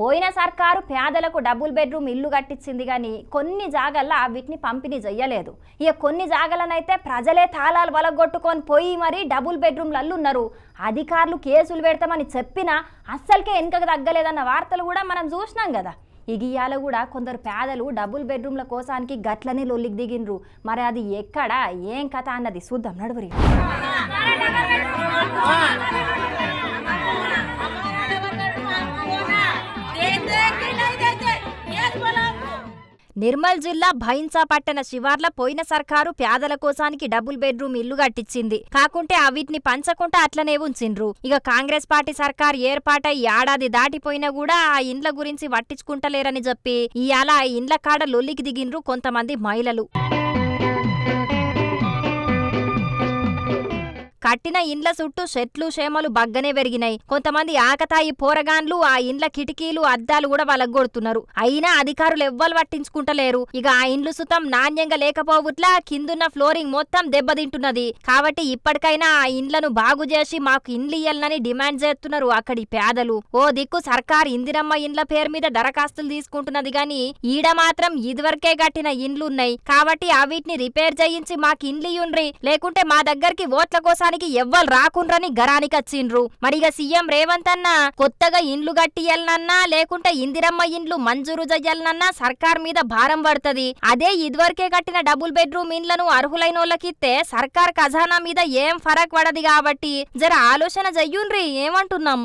పోయిన సర్కారు పేదలకు డబుల్ బెడ్రూమ్ ఇల్లు కట్టించింది కానీ కొన్ని జాగల్లో వీటిని పంపిణీ చెయ్యలేదు ఇక కొన్ని జాగలనైతే ప్రజలే తాళాలు వలగొట్టుకొని పోయి మరి డబుల్ బెడ్రూమ్లల్లు ఉన్నారు అధికారులు కేసులు పెడతామని చెప్పినా అస్సలకే వెనుకకు తగ్గలేదన్న వార్తలు కూడా మనం చూసినాం కదా ఇగియాల కూడా కొందరు పేదలు డబుల్ బెడ్రూమ్ల కోసానికి గట్లనే లొల్లికి దిగిండ్రు. మరి అది ఎక్కడ? ఏం కథ అన్నది చూద్దాం నడువురి. నిర్మల్ జిల్లా భైన్సా పట్టణ శివార్ల పోయిన సర్కారు పేదల కోసానికి డబుల్ బెడ్రూమ్ ఇల్లు కట్టించింది కాకుంటే అవిటిని పంచకుండా అట్లనే ఉంచిండ్రు. ఇక కాంగ్రెస్ పార్టీ సర్కార్ ఏర్పాటై ఏడాది దాటిపోయినా కూడా ఆ ఇండ్ల గురించి పట్టించుకుంటలేరని చెప్పి ఇవాళ ఆ ఇండ్ల కాడ లొల్లికి దిగిండ్రు కొంతమంది మహిళలు. కట్టిన ఇండ్ల చుట్టూ చెట్లు చేమలు బగ్గనే పెరిగినాయి. కొంతమంది ఆకతాయి పోరగాన్లు ఆ ఇండ్ల కిటికీలు అద్దాలు కూడా వలగొడుతున్నారు. అయినా అధికారులు ఎవ్వరు పట్టించుకుంటలేరు. ఇక ఆ ఇండ్లు సుతం నాణ్యంగా లేకపోవట్లా కిందున్న ఫ్లోరింగ్ మొత్తం దెబ్బతింటున్నది. కాబట్టి ఇప్పటికైనా ఆ ఇండ్లను బాగు చేసి మాకు ఇండ్లు ఇయ్యాలని డిమాండ్ చేస్తున్నారు అక్కడి పేదలు. ఓ దిక్కు సర్కార్ ఇందిరమ్మ ఇండ్ల పేరు మీద దరఖాస్తులు తీసుకుంటున్నది గాని ఈడ మాత్రం ఇదివరకే కట్టిన ఇండ్లున్నాయి. కాబట్టి అవిటిని రిపేర్ చేయించి మాకు ఇండ్లు ఇయ్యుండ్రి. లేకుంటే మా దగ్గరికి ఓట్ల కోసం కోసానికి ఎవ్వరు రాకుండ్రని గరానికి వచ్చిండ్రు. మరిగ సీఎం రేవంత్ అన్న కొత్తగా ఇండ్లు కట్టియలనన్నా లేకుంటే ఇందిరమ్మ ఇండ్లు మంజూరు చెయ్యాలన్నా సర్కార్ మీద భారం పడుతుంది. అదే ఇదివరకే కట్టిన డబుల్ బెడ్రూమ్ ఇండ్లను అర్హులైనోళ్ళకిస్తే సర్కార్ ఖజానా మీద ఏం ఫరక్ పడది కాబట్టి జర ఆలోచన చెయ్యుండ్రి ఏమంటున్నాం?